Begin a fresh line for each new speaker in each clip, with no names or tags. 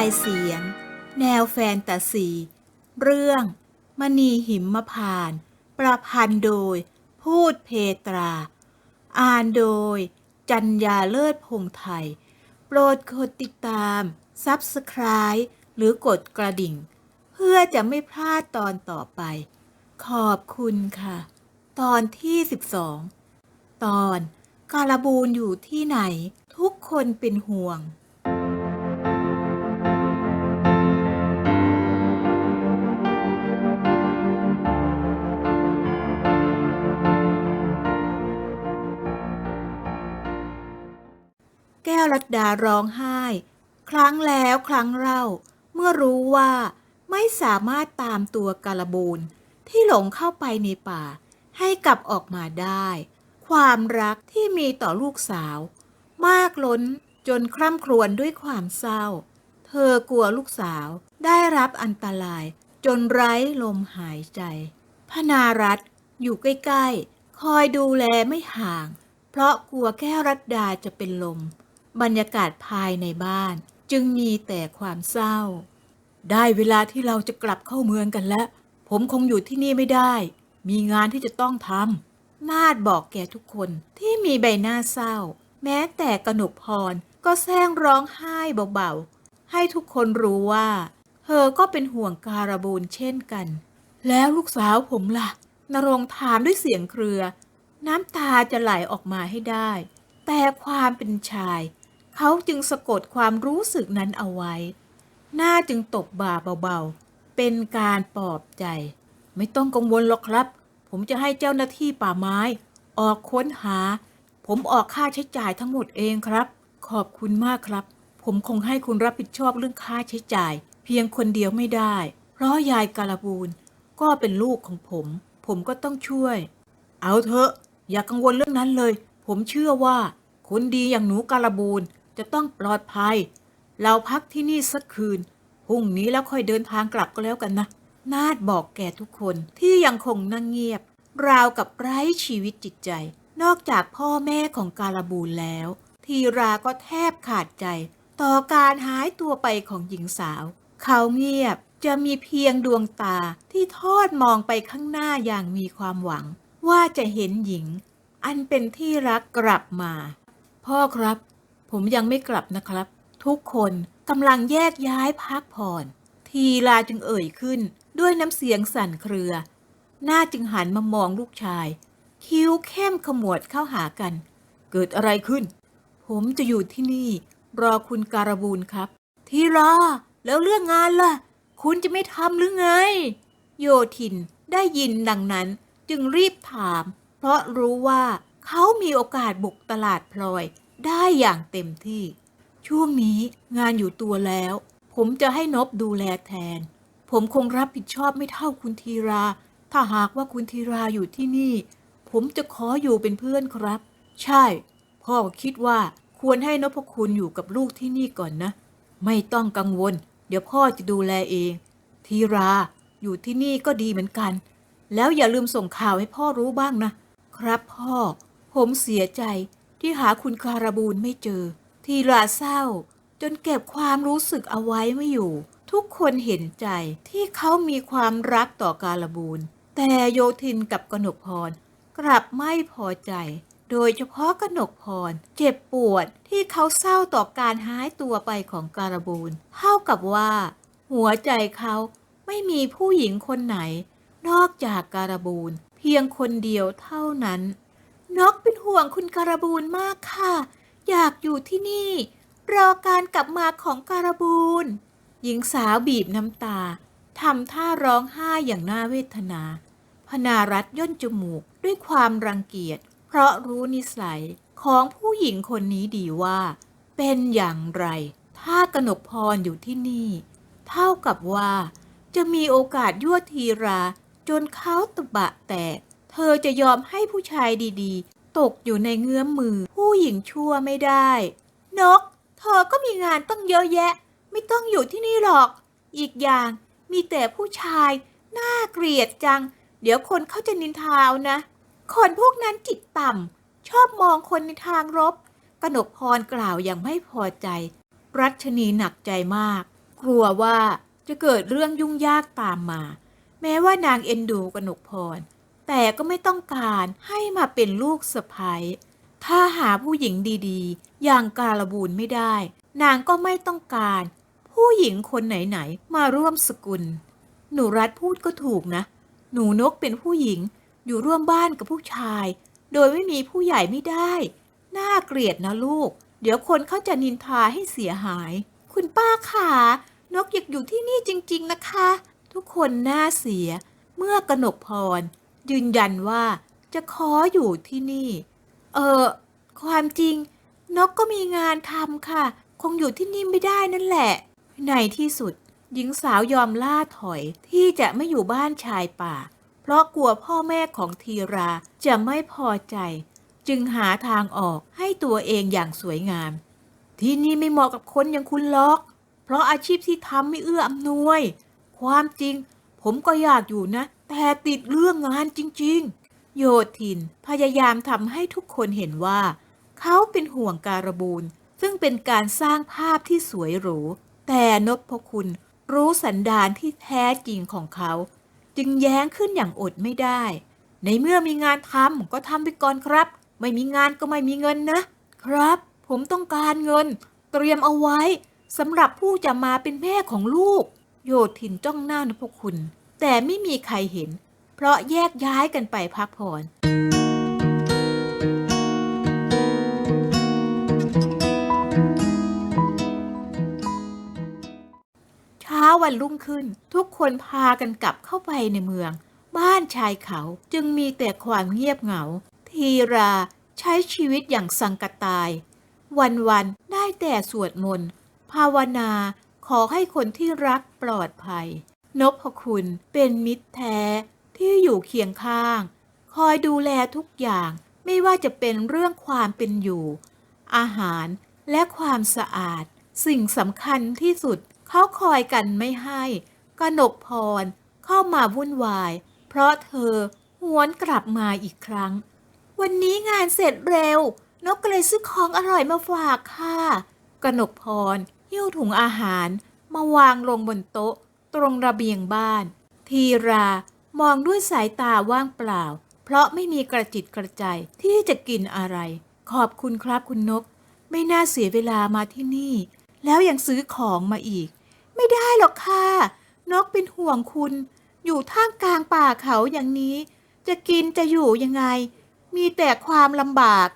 ายเสียง แนวแฟนตาซี เรื่อง มณีหิมพาน ประพันธ์โดย พูดเพตรา อ่านโดย จัญญาเลิศพงไทย โปรดกดติดตามซับสไคร b e หรือกดกระดิ่ง เพื่อจะไม่พลาดตอนต่อไป ขอบคุณค่ะ ตอนที่ 12 ตอน การบูนอยู่ที่ไหน ทุกคนเป็นห่วง รัตดาร้องไห้ ครั้งแล้วครั้งเล่า เมื่อรู้ว่าไม่สามารถตามตัวกาลบูนที่หลงเข้าไปในป่า ให้กลับออกมาได้ ความรักที่มีต่อลูกสาว มากล้นจนคร่ำครวญด้วยความเศร้า เธอกลัวลูกสาวได้รับอันตราย จนไร้ลมหายใจ พนารัตอยู่ใกล้ ๆ คอยดูแลไม่ห่าง เพราะกลัวแก้วรัตดาจะเป็นลม บรรยากาศภายในบ้านจึงมีแต่ความเศร้า ได้เวลาที่เราจะกลับเข้าเมืองกันแล้ว ผมคงอยู่ที่นี่ไม่ได้ มีงานที่จะต้องทำนาดบอกแก่ทุกคนที่มีใบหน้าเศร้า แม้แต่กนกพรก็แซงร้องไห้เบาๆ ให้ทุกคนรู้ว่า เธอก็เป็นห่วงการบูนเช่นกัน แล้วลูกสาวผมล่ะ นรงถามด้วยเสียงเครือ น้ำตาจะไหลออกมาให้ได้ แต่ความเป็นชาย เขาจึงสะกดความรู้สึกนั้นเอาไว้ หน้าจึงตบบ่าเบาๆ เป็นการปลอบใจ ไม่ต้องกังวลหรอกครับ ผมจะให้เจ้าหน้าที่ป่าไม้ ออกค้นหา ผมออกค่าใช้จ่ายทั้งหมดเองครับ ขอบคุณมากครับ ผมคงให้คุณรับผิดชอบเรื่องค่าใช้จ่าย เพียงคนเดียวไม่ได้ เพราะยายการบูนก็เป็นลูกของผม ผมก็ต้องช่วย เอาเถอะ อย่ากังวลเรื่องนั้นเลย ผมเชื่อว่าคนดีอย่างหนูการบูน จะต้องปลอดภัย เราพักที่นี่สักคืนพรุ่งนี้แล้วค่อยเดินทางกลับก็แล้วกันนะ นาดบอกแก่ทุกคนที่ยังคงนั่งเงียบ ราวกับไร้ชีวิตจิตใจ นอกจากพ่อแม่ของการบูนแล้ว ทีราก็แทบขาดใจ ต่อการหายตัวไปของหญิงสาว เขาเงียบจะมีเพียงดวงตาที่ทอดมองไปข้างหน้าอย่างมีความหวัง ว่าจะเห็นหญิง อันเป็นที่รักกลับมา พ่อครับ ผมยังไม่กลับนะครับ ทุกคนกำลังแยกย้ายพักผ่อน ทีลาจึงเอ่ยขึ้นด้วยน้ำเสียงสั่นเครือ หน้าจึงหันมามองลูกชาย คิ้วเข้มขมวดเข้าหากัน เกิดอะไรขึ้น ผมจะอยู่ที่นี่ รอคุณการบูนครับ ทีลาแล้วเรื่องงานล่ะ คุณจะไม่ทำหรือไง โยทินได้ยินดังนั้นจึงรีบถาม เพราะรู้ว่าเขามีโอกาสบุกตลาดพลอย ได้อย่างเต็มที่ ช่วงนี้งานอยู่ตัวแล้ว ผมจะให้นบดูแลแทน ผมคงรับผิดชอบไม่เท่าคุณทีรา ถ้าหากว่าคุณทีราอยู่ที่นี่ ผมจะขออยู่เป็นเพื่อนครับ ใช่ พ่อคิดว่าควรให้นพคุณอยู่กับลูกที่นี่ก่อนนะ ไม่ต้องกังวล เดี๋ยวพ่อจะดูแลเองทีราอยู่ที่นี่ก็ดีเหมือนกัน แล้วอย่าลืมส่งข่าวให้พ่อรู้บ้างนะ ครับพ่อ ผมเสียใจ ที่หาคุณคาราบูนไม่เจอ ทีราเศร้า จนเก็บความรู้สึกเอาไว้ไม่อยู่ ทุกคนเห็นใจที่เขามีความรักต่อการบูนแต่โยทินกับกนกพร กลับไม่พอใจ โดยเฉพาะกนกพร เจ็บปวดที่เขาเศร้าต่อการหายตัวไปของการบูนเท่ากับว่า หัวใจเขาไม่มีผู้หญิงคนไหน นอกจากการบูนเพียงคนเดียวเท่านั้น นกเป็นห่วงคุณการบูนมากค่ะ อยากอยู่ที่นี่ รอการกลับมาของการบูนหญิงสาวบีบน้ำตาทำท่าร้องไห้อย่างน่าเวทนา พนารัตย่นจมูกด้วยความรังเกียจ เพราะรู้นิสัยของผู้หญิงคนนี้ดีว่า เป็นอย่างไร ถ้ากนกพรอยู่ที่นี่ เท่ากับว่า จะมีโอกาสยั่วทีราจนเขาตะบะแตก เธอจะยอมให้ผู้ชายดีๆ ตกอยู่ในเงื้อมมือ ผู้หญิงชั่วไม่ได้ นก เธอก็มีงานตั้งเยอะแยะ ไม่ต้องอยู่ที่นี่หรอก อีกอย่างมีแต่ผู้ชายน่าเกลียดจัง เดี๋ยวคนเขาจะนินทาเอานะ คนพวกนั้นจิตต่ำ ชอบมองคนในทางรบ กนกพรกล่าวอย่างไม่พอใจ รัชนีหนักใจมาก กลัวว่าจะเกิดเรื่องยุ่งยากตามมา แม้ว่านางเอ็นดูกนกพร แต่ก็ไม่ต้องการให้มาเป็นลูกสะใภ้ถ้าหาผู้หญิงดีๆ อย่างการบูนไม่ได้ นางก็ไม่ต้องการ ผู้หญิงคนไหนๆ มาร่วมสกุล หนูรัฐพูดก็ถูกนะ หนูนกเป็นผู้หญิงอยู่ร่วมบ้านกับผู้ชาย โดยไม่มีผู้ใหญ่ไม่ได้ น่าเกลียดนะลูก เดี๋ยวคนเขาจะนินทาให้เสียหาย คุณป้าขานกอยากอยู่ที่นี่จริง ๆนะคะ ทุกคนน่าเสีย เมื่อกนกพร ยืนยันว่าจะขออยู่ที่นี่ เออความจริง นกก็มีงานทำค่ะ คงอยู่ที่นี่ไม่ได้นั่นแหละ ในที่สุด หญิงสาวยอมล่าถอยที่จะไม่อยู่บ้านชายป่า เพราะกลัวพ่อแม่ของทีราจะไม่พอใจ จึงหาทางออกให้ตัวเองอย่างสวยงาม ที่นี่ไม่เหมาะกับคนอย่างคุณล็อก เพราะอาชีพที่ทำไม่เอื้ออำนวย ความจริง ผมก็อยากอยู่นะ แต่ติดเรื่องงานจริง ๆ โยทินพยายามทำให้ทุกคนเห็นว่า เขาเป็นห่วงการบูนซึ่งเป็นการสร้างภาพที่สวยหรู แต่นพคุณรู้สันดานที่แท้จริงของเขา จึงแย้งขึ้นอย่างอดไม่ได้ ในเมื่อมีงานทำก็ทำไปก่อนครับ ไม่มีงานก็ไม่มีเงินนะ ครับ ผมต้องการเงิน เตรียมเอาไว้สำหรับผู้จะมาเป็นแม่ของลูก โยทินจ้องหน้านพคุณ แต่ไม่มีใครเห็น เพราะแยกย้ายกันไปพักผ่อนเช้าวันรุ่งขึ้น ทุกคนพากันกลับเข้าไปในเมือง บ้านชายเขาจึงมีแต่ความเงียบเหงา ทีราใช้ชีวิตอย่างสังกตาย วันๆได้แต่สวดมนต์ภาวนาขอให้คนที่รักปลอดภัย นพคุณเป็นมิตรแท้ที่อยู่เคียงข้าง คอยดูแลทุกอย่างไม่ว่าจะเป็นเรื่องความเป็นอยู่ อาหารและความสะอาด สิ่งสำคัญที่สุดเขาคอยกันไม่ให้กนกพรเข้ามาวุ่นวาย เพราะเธอหวนกลับมาอีกครั้ง วันนี้งานเสร็จเร็ว นกก็เลยซื้อของอร่อยมาฝากค่ะกนกพรหิ้วถุงอาหารมาวางลงบนโต๊ะ ตรงระเบียงบ้าน ทีรามองด้วยสายตาว่างเปล่า เพราะไม่มีกระจิตกระใจที่จะกินอะไร ขอบคุณครับคุณนก ไม่น่าเสียเวลามาที่นี่ แล้วยังซื้อของมาอีก ไม่ได้หรอกค่ะ นกเป็นห่วงคุณ อยู่ท่ามกลางป่าเขาอย่างนี้ จะกินจะอยู่ยังไง มีแต่ความลำบาก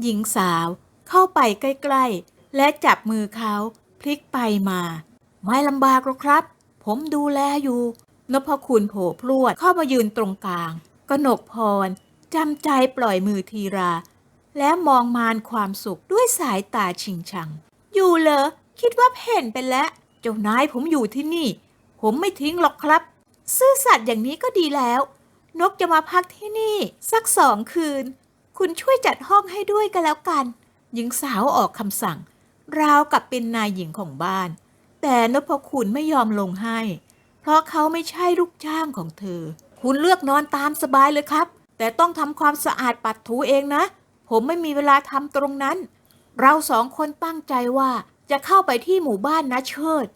หญิงสาวเข้าไปใกล้ ๆ และจับมือเขาพลิกไปมา ไม่ลำบากหรอกครับ ผมดูแลอยู่นพคุณโผล่พลวดเข้ามายืนตรงกลาง กนกพรจำใจปล่อยมือทีรา และมองมานความสุขด้วยสายตาชิงชัง อยู่เหรอคิดว่าเพ่นไปแล้ว เจ้านายผมอยู่ที่นี่ ผมไม่ทิ้งหรอกครับ ซื่อสัตย์อย่างนี้ก็ดีแล้ว นกจะมาพักที่นี่ สักสองคืน คุณช่วยจัดห้องให้ด้วยกันแล้วกัน หญิงสาวออกคำสั่ง ราวกับเป็นนายหญิงของบ้าน แต่นพคุณไม่ยอมลงให้ เพราะเขาไม่ใช่ลูกจ้างของเธอ คุณเลือกนอนตามสบายเลยครับ แต่ต้องทำความสะอาดปัดถูเองนะ ผมไม่มีเวลาทำตรงนั้น เราสองคนตั้งใจว่าจะเข้าไปที่หมู่บ้านนะเชิด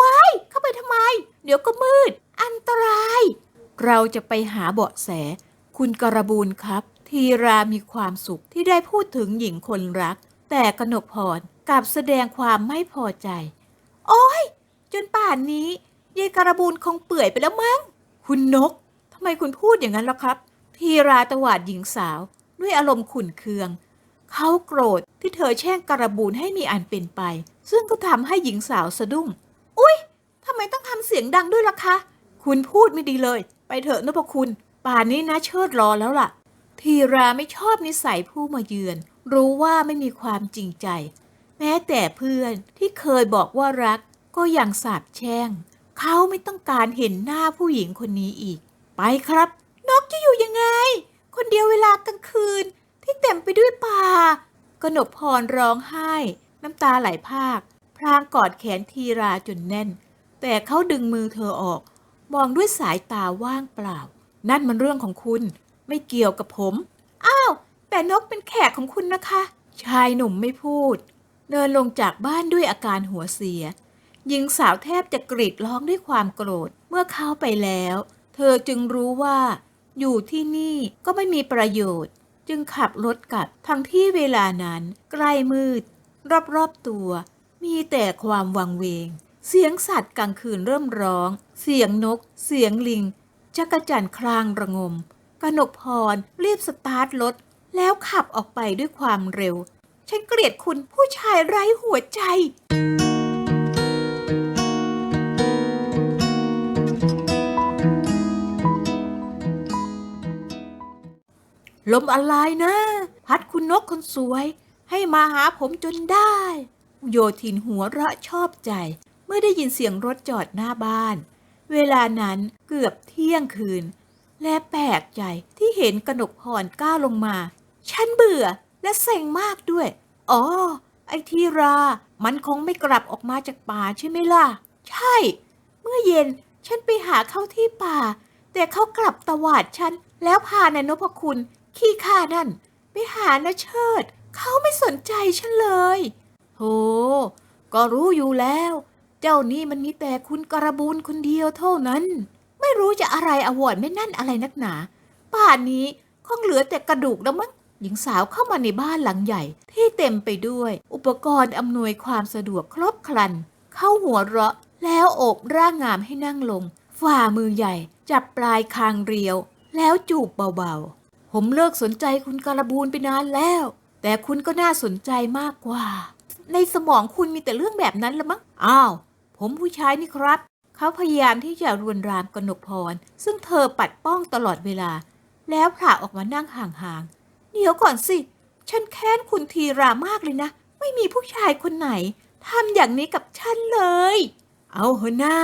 ว้าย เข้าไปทำไม เดี๋ยวก็มืด อันตราย เราจะไปหาเบาะแส คุณกระบูลครับ ทีรามีความสุขที่ได้พูดถึงหญิงคนรัก แต่กนกพรกลับแสดงความไม่พอใจ โอ้ย จนป่านนี้ยายกระบูลคงเปื่อยไปแล้วมั้ง คุณนกทำไมคุณพูดอย่างนั้นล่ะครับทีราตวาดหญิงสาว ด้วยอารมณ์ขุ่นเคือง เขาโกรธที่เธอแช่งกระบูนให้มีอันเป็นไป ซึ่งก็ทำให้หญิงสาวสะดุ้ง อุ๊ยทำไมต้องทำเสียงดังด้วยล่ะคะ คุณพูดไม่ดีเลย ไปเถอะนพคุณ ป่านนี้นะเชิดรอแล้วล่ะ ทีราไม่ชอบนิสัยผู้มาเยือน รู้ว่าไม่มีความจริงใจ แม้แต่เพื่อนที่เคยบอกว่ารักก็ยังสาบแช่ง เขาไม่ต้องการเห็นหน้าผู้หญิงคนนี้อีก ไปครับ นกจะอยู่ยังไง คนเดียวเวลากลางคืน ที่เต็มไปด้วยป่ากนกพรร้องไห้ น้ำตาไหลพากพรางกอดแขนทีราจนแน่น แต่เขาดึงมือเธอออก มองด้วยสายตาว่างเปล่า นั่นมันเรื่องของคุณ ไม่เกี่ยวกับผม อ้าว แต่นกเป็นแขกของคุณนะคะ ชายหนุ่มไม่พูด เดินลงจากบ้านด้วยอาการหัวเสีย หญิงสาวแทบจะกรีดร้องด้วยความโกรธเมื่อเข้าไปแล้ว เธอจึงรู้ว่า อยู่ที่นี่ก็ไม่มีประโยชน์ จึงขับรถกลับทั้งที่เวลานั้น ใกล้มืด รอบๆตัว มีแต่ความวังเวง เสียงสัตว์กลางคืนเริ่มร้อง เสียงนก เสียงลิงจักรจันครางระงม กนกพรรีบสตาร์ทรถแล้วขับออกไปด้วยความเร็ว ฉันเกลียดคุณผู้ชายไร้หัวใจ ลมอะไรนะ พัดคุณนกคนสวย ให้มาหาผมจนได้ โยทินหัวเราะชอบใจ เมื่อได้ยินเสียงรถจอดหน้าบ้าน เวลานั้นเกือบเที่ยงคืน และแปลกใจที่เห็นกนกพรก้าวลงมา ฉันเบื่อ และเซ็งมากด้วย อ๋อ ไอทีรา มันคงไม่กลับออกมาจากป่าใช่ไหมล่ะ ใช่ เมื่อเย็นฉันไปหาเขาที่ป่า แต่เขากลับตวาดฉัน แล้วพานายนพคุณ ขี้ข้านั่น ไปหานาเชิด เขาไม่สนใจฉันเลยโธก็รู้อยู่แล้ว เจ้านี่มันมีแต่คุณกระบูนคนเดียวเท่านั้น ไม่รู้จะอะไรอวอร์ดไม่นั่นอะไรนักหนา ป่านนี้คงเหลือแต่กระดูกแล้วมั้ง หญิงสาวเข้ามาในบ้านหลังใหญ่ ที่เต็มไปด้วย อุปกรณ์อำนวยความสะดวกครบครัน เข้าหัวเราะ แล้วโอบร่างงามให้นั่งลง ฝ่ามือใหญ่ จับปลายคางเรียว แล้วจูบเบาๆ ผมเลิกสนใจคุณการบูนไปนานแล้ว แต่คุณก็น่าสนใจมากกว่า ในสมองคุณมีแต่เรื่องแบบนั้นละมั้งอ้าว ผมผู้ชายนี่ครับเขาพยายามที่จะรวนรามกนกพร ซึ่งเธอปัดป้องตลอดเวลา แล้วผละออกมานั่งห่างๆ เดี๋ยวก่อนสิ ฉันแค้นคุณทีรามากเลยนะ ไม่มีผู้ชายคนไหนทำอย่างนี้กับฉันเลย เอาเถอะหน้า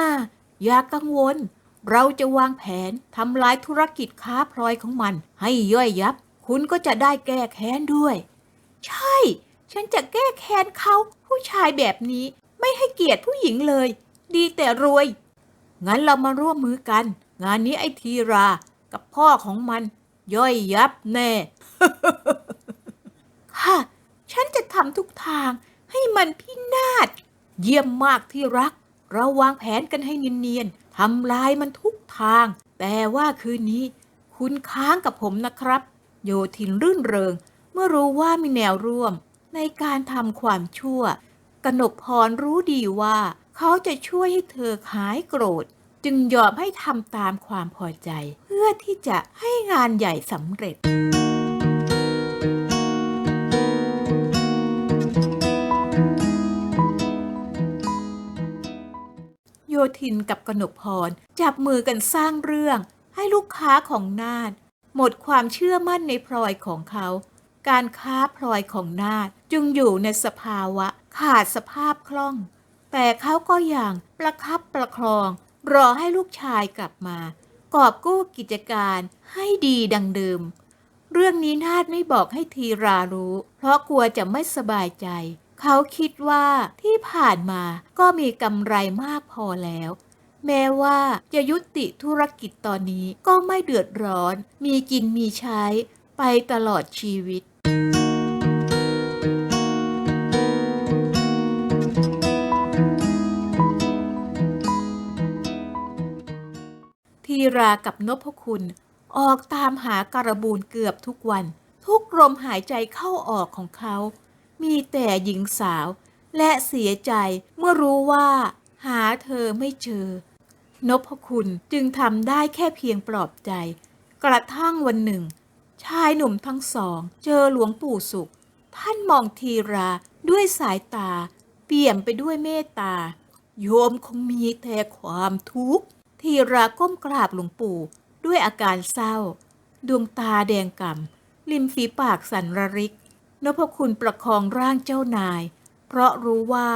อย่ากังวล เราจะวางแผนทำลายธุรกิจค้าพลอยของมัน ให้ย่อยยับ คุณก็จะได้แก้แค้นด้วย ใช่ ฉันจะแก้แค้นเขาผู้ชายแบบนี้ไม่ให้เกียรติผู้หญิงเลย ดีแต่รวย งั้นเรามาร่วมมือกัน งานนี้ไอ้ทีรา กับพ่อของมัน ย่อยยับแน่ ค่ะ ฉันจะทำทุกทางให้มันพินาศ เยี่ยมมากที่รัก เราวางแผนกันให้เนียนๆทำลายมันทุกทาง แต่ว่าคืนนี้ คุณค้างกับผมนะครับ โยทินรื่นเริง เมื่อรู้ว่ามีแนวร่วม ในการทำความชั่ว กนกพรรู้ดีว่า เขาจะช่วยให้เธอหายโกรธ จึงยอมให้ทำตามความพอใจ เพื่อที่จะให้งานใหญ่สำเร็จ ทินกับกนกพร จับมือกันสร้างเรื่อง ให้ลูกค้าของนาดหมดความเชื่อมั่นในพลอยของเขา การค้าพลอยของนาดจึงอยู่ในสภาวะขาดสภาพคล่อง แต่เขาก็อย่างประคับประคอง รอให้ลูกชายกลับมา กอบกู้กิจการให้ดีดังเดิม เรื่องนี้นาดไม่บอกให้ทีรารู้ เพราะกลัวจะไม่สบายใจ เขาคิดว่าที่ผ่านมาก็มีกำไรมากพอแล้ว แม้ว่าจะยุติธุรกิจตอนนี้ก็ไม่เดือดร้อน มีกินมีใช้ไปตลอดชีวิตทีรากับนพคุณ ออกตามหาการบูนเกือบทุกวัน ทุกลมหายใจเข้าออกของเขา มีแต่หญิงสาว และเสียใจเมื่อรู้ว่า หาเธอไม่เจอนพคุณจึงทำได้แค่เพียงปลอบใจ กระทั่งวันหนึ่ง ชายหนุ่มทั้งสอง เจอหลวงปู่สุข ท่านมองทีราด้วยสายตา เปี่ยมไปด้วยเมตตา โยมคงมีแต่ความทุกข์ทีราก้มกราบหลวงปู่ ด้วยอาการเศร้า ดวงตาแดงก่ำริมฝีปากสันระริก นพคุณประคองร่างเจ้านาย เพราะรู้ว่า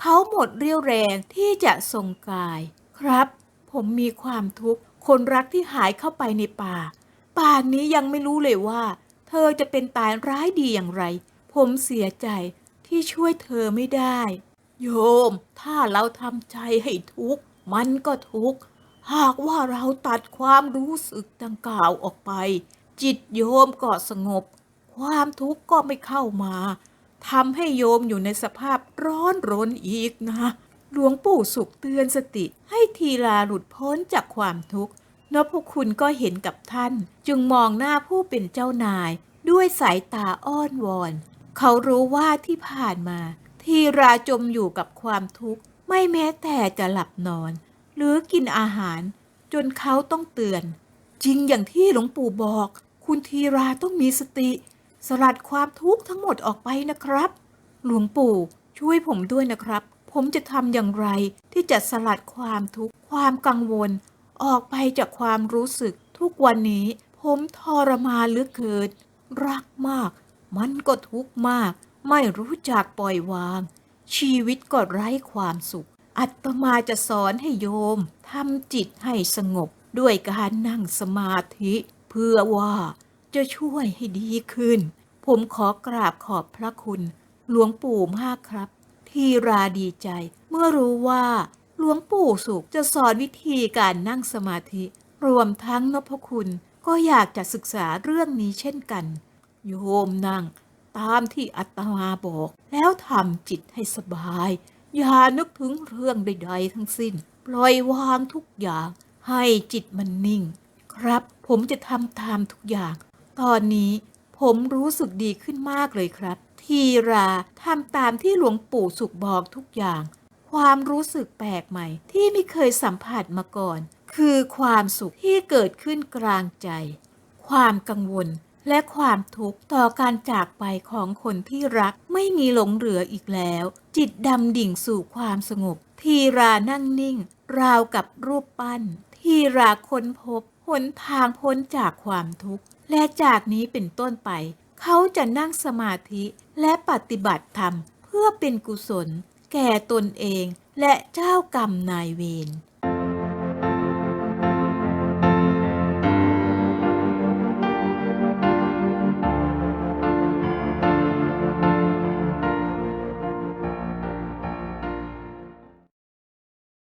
เขาหมดเรี่ยวแรงที่จะทรงกาย ครับ ผมมีความทุกข์คนรักที่หายเข้าไปในป่า ป่านนี้ยังไม่รู้เลยว่า เธอจะเป็นตายร้ายดีอย่างไร ผมเสียใจที่ช่วยเธอไม่ได้ โยม ถ้าเราทำใจให้ทุกข์มันก็ทุกข์หากว่าเราตัดความรู้สึกดังกล่าวออกไป จิตโยมก็สงบ ความทุกข์ก็ไม่เข้ามาทำให้โยมอยู่ในสภาพร้อนรนอีกนะ หลวงปู่สุขเตือนสติ ให้ทีลาหลุดพ้นจากความทุกข์นพคุณก็เห็นกับท่าน จึงมองหน้าผู้เป็นเจ้านาย ด้วยสายตาอ้อนวอน เขารู้ว่าที่ผ่านมา ทีราจมอยู่กับความทุกข์ ไม่แม้แต่จะหลับนอน หรือกินอาหาร จนเขาต้องเตือน จริงอย่างที่หลวงปู่บอก คุณทีราต้องมีสติ สลัดความทุกข์ทั้งหมดออกไปนะครับ หลวงปู่ช่วยผมด้วยนะครับ ผมจะทำอย่างไรที่จะสลัดความทุกข์ความกังวล ออกไปจากความรู้สึกทุกวันนี้ ผมทรมานเหลือเกินรักมาก มันก็ทุกข์มาก ไม่รู้จักปล่อยวาง ชีวิตก็ไร้ความสุข อัตมาจะสอนให้โยมทำจิตให้สงบด้วยการนั่งสมาธิ เพื่อว่า จะช่วยให้ดีขึ้น ผมขอกราบขอบพระคุณ หลวงปู่มากครับ ที่ราดีใจ เมื่อรู้ว่า หลวงปู่สุขจะสอนวิธีการนั่งสมาธิ รวมทั้งนพคุณ ก็อยากจะศึกษาเรื่องนี้เช่นกัน โยมนั่ง ตามที่อัตมาบอก แล้วทำจิตให้สบาย อย่านึกถึงเรื่องใดๆทั้งสิ้น ปล่อยวางทุกอย่าง ให้จิตมันนิ่ง ครับผมจะทำตามทุกอย่าง ตอนนี้ผมรู้สึกดีขึ้นมากเลยครับ ทีราทำตามที่หลวงปู่สุขบอกทุกอย่าง ความรู้สึกแปลกใหม่ที่ไม่เคยสัมผัสมาก่อน คือความสุขที่เกิดขึ้นกลางใจ ความกังวลและความทุกข์ต่อการจากไปของคนที่รักไม่มีหลงเหลืออีกแล้ว จิตดำดิ่งสู่ความสงบ ทีรานั่งนิ่ง ราวกับรูปปั้น ทีราค้นพบหนทางพ้นจากความทุกข์ และจากนี้เป็นต้นไป เขาจะนั่งสมาธิและปฏิบัติธรรม เพื่อเป็นกุศล แก่ตนเองและเจ้ากรรมนายเวร